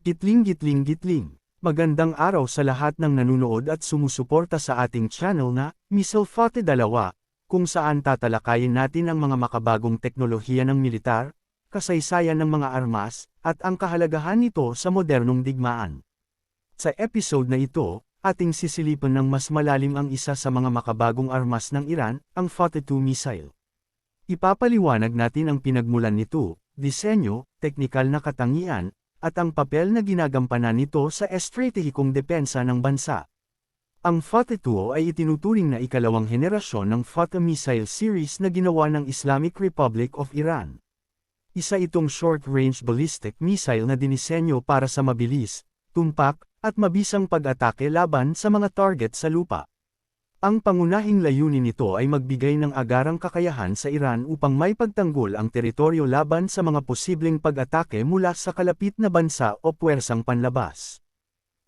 Gitling gitling gitling. Magandang araw sa lahat ng nanunood at sumusuporta sa ating channel na Missile Fate 2, kung saan tatalakayin natin ang mga makabagong teknolohiya ng militar, kasaysayan ng mga armas, at ang kahalagahan nito sa modernong digmaan. Sa episode na ito, ating sisilipan ng mas malalim ang isa sa mga makabagong armas ng Iran, ang Fate 2 missile. Ipapaliwanag natin ang pinagmulan nito, disenyo, teknikal na katangian, at ang papel na ginagampanan nito sa estratehikong depensa ng bansa. Ang Fateh-2 ay itinuturing na ikalawang henerasyon ng Fateh missile series na ginawa ng Islamic Republic of Iran. Isa itong short-range ballistic missile na dinisenyo para sa mabilis, tumpak, at mabisang pag-atake laban sa mga target sa lupa. Ang pangunahing layunin nito ay magbigay ng agarang kakayahan sa Iran upang may pagtanggol ang teritoryo laban sa mga posibleng pag-atake mula sa kalapit na bansa o puwersang panlabas.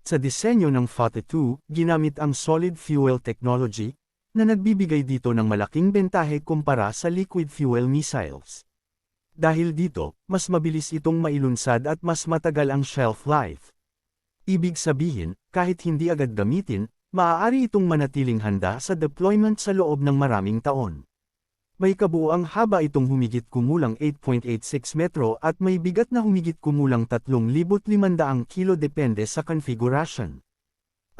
Sa disenyo ng Fateh-2, ginamit ang solid fuel technology, na nagbibigay dito ng malaking bentahe kumpara sa liquid fuel missiles. Dahil dito, mas mabilis itong mailunsad at mas matagal ang shelf life. Ibig sabihin, kahit hindi agad gamitin, maaari itong manatiling handa sa deployment sa loob ng maraming taon. May kabuuang haba itong humigit kumulang 8.86 metro at may bigat na humigit kumulang 3,500 kilo depende sa configuration.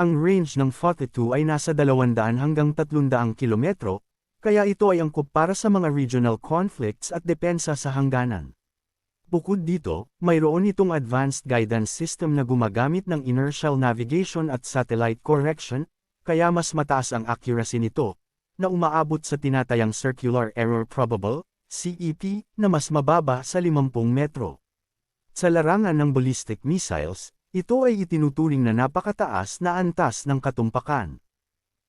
Ang range ng Fateh-2 ay nasa 200 hanggang 300 kilometro, kaya ito ay angkop para sa mga regional conflicts at depensa sa hangganan. Bukod dito, mayroon itong advanced guidance system na gumagamit ng inertial navigation at satellite correction, kaya mas mataas ang accuracy nito, na umaabot sa tinatayang circular error probable, CEP, na mas mababa sa 50 metro. Sa larangan ng ballistic missiles, ito ay itinuturing na napakataas na antas ng katumpakan.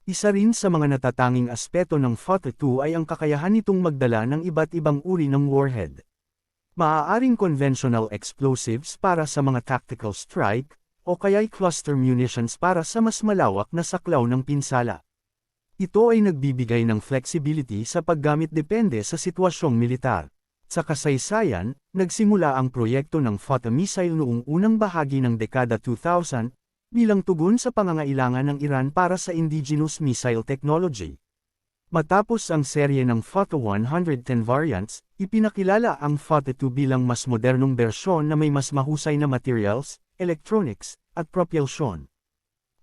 Isa rin sa mga natatanging aspeto ng Fateh-2 ay ang kakayahan nitong magdala ng iba't ibang uri ng warhead. Maaaring conventional explosives para sa mga tactical strike, o kaya'y cluster munitions para sa mas malawak na saklaw ng pinsala. Ito ay nagbibigay ng flexibility sa paggamit depende sa sitwasyong militar. Sa kasaysayan, nagsimula ang proyekto ng Fata missile noong unang bahagi ng dekada 2000, bilang tugon sa pangangailangan ng Iran para sa indigenous missile technology. Matapos ang serye ng Photo 110 variants, ipinakilala ang Photo 2 bilang mas modernong bersyon na may mas mahusay na materials, electronics, at propulsion.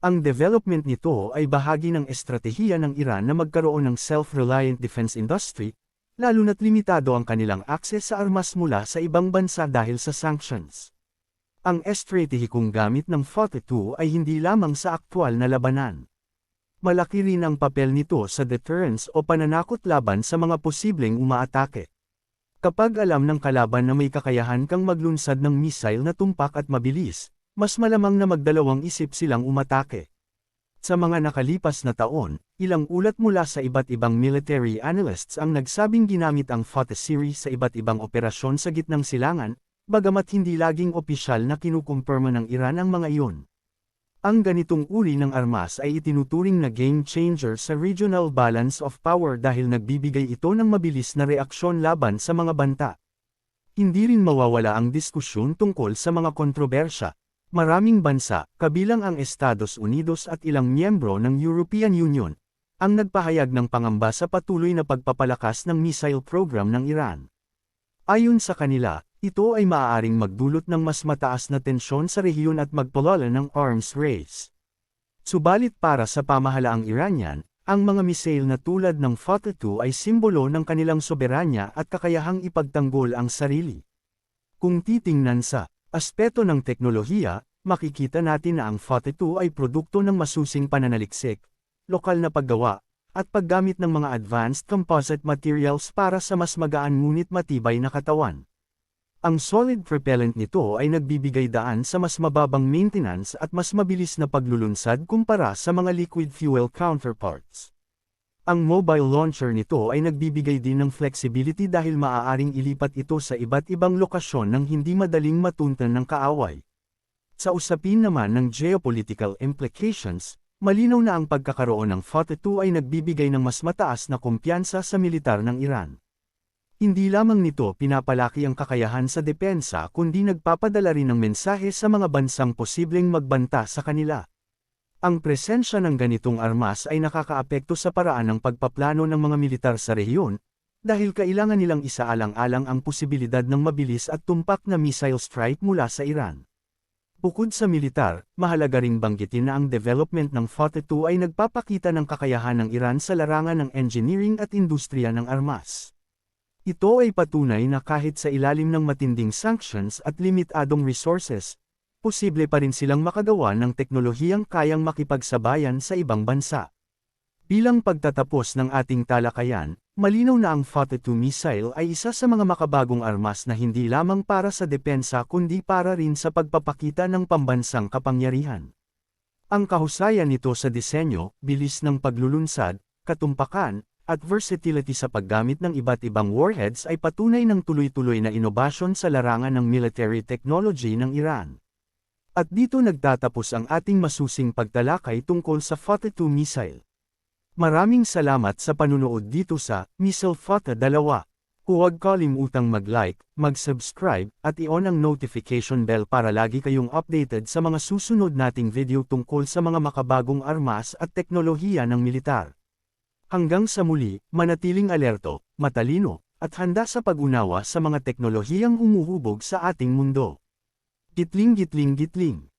Ang development nito ay bahagi ng estratehiya ng Iran na magkaroon ng self-reliant defense industry, lalo na't limitado ang kanilang akses sa armas mula sa ibang bansa dahil sa sanctions. Ang estratehikong gamit ng Photo 2 ay hindi lamang sa aktwal na labanan. Malaki rin ang papel nito sa deterrence o pananakot laban sa mga posibleng umaatake. Kapag alam ng kalaban na may kakayahan kang maglunsad ng missile na tumpak at mabilis, mas malamang na magdalawang isip silang umatake. Sa mga nakalipas na taon, ilang ulat mula sa iba't ibang military analysts ang nagsabing ginamit ang FOTA series sa iba't ibang operasyon sa gitnang silangan, bagamat hindi laging opisyal na kinukumpirma ng Iran ang mga iyon. Ang ganitong uri ng armas ay itinuturing na game changer sa regional balance of power dahil nagbibigay ito ng mabilis na reaksyon laban sa mga banta. Hindi rin mawawala ang diskusyon tungkol sa mga kontrobersya. Maraming bansa, kabilang ang Estados Unidos at ilang miyembro ng European Union, ang nagpahayag ng pangamba sa patuloy na pagpapalakas ng missile program ng Iran. Ayon sa kanila, ito ay maaaring magdulot ng mas mataas na tensyon sa rehiyon at magpalala ng arms race. Subalit para sa pamahalaang Iranian, ang mga misail na tulad ng Fateh-2 ay simbolo ng kanilang soberanya at kakayahang ipagtanggol ang sarili. Kung titingnan sa aspeto ng teknolohiya, makikita natin na ang Fateh-2 ay produkto ng masusing pananaliksik, lokal na paggawa, at paggamit ng mga advanced composite materials para sa mas magaan ngunit matibay na katawan. Ang solid propellant nito ay nagbibigay daan sa mas mababang maintenance at mas mabilis na paglulunsad kumpara sa mga liquid fuel counterparts. Ang mobile launcher nito ay nagbibigay din ng flexibility dahil maaaring ilipat ito sa iba't ibang lokasyon ng hindi madaling matuntan ng kaaway. Sa usapin naman ng geopolitical implications, malinaw na ang pagkakaroon ng FOTA-2 ay nagbibigay ng mas mataas na kumpiyansa sa militar ng Iran. Hindi lamang nito pinapalaki ang kakayahan sa depensa kundi nagpapadala rin ng mensahe sa mga bansang posibleng magbanta sa kanila. Ang presensya ng ganitong armas ay nakakaapekto sa paraan ng pagpaplano ng mga militar sa rehiyon, dahil kailangan nilang isaalang-alang ang posibilidad ng mabilis at tumpak na missile strike mula sa Iran. Bukod sa militar, mahalaga ring banggitin na ang development ng FOTE-2 ay nagpapakita ng kakayahan ng Iran sa larangan ng engineering at industriya ng armas. Ito ay patunay na kahit sa ilalim ng matinding sanctions at limitadong resources, posible pa rin silang makagawa ng teknolohiyang kayang makipagsabayan sa ibang bansa. Bilang pagtatapos ng ating talakayan, malinaw na ang FOTE-2 missile ay isa sa mga makabagong armas na hindi lamang para sa depensa kundi para rin sa pagpapakita ng pambansang kapangyarihan. Ang kahusayan nito sa disenyo, bilis ng paglulunsad, katumpakan, at versatility sa paggamit ng iba't ibang warheads ay patunay ng tuloy-tuloy na inobasyon sa larangan ng military technology ng Iran. At dito nagtatapos ang ating masusing pagtalakay tungkol sa FOTE-2 missile. Maraming salamat sa panunood dito sa Missile FOTE 2. Huwag kalimutang mag-like, mag-subscribe, at i-on ang notification bell para lagi kayong updated sa mga susunod nating video tungkol sa mga makabagong armas at teknolohiya ng militar. Hanggang sa muli, manatiling alerto, matalino, at handa sa pag-unawa sa mga teknolohiyang humuhubog sa ating mundo. Gitling gitling gitling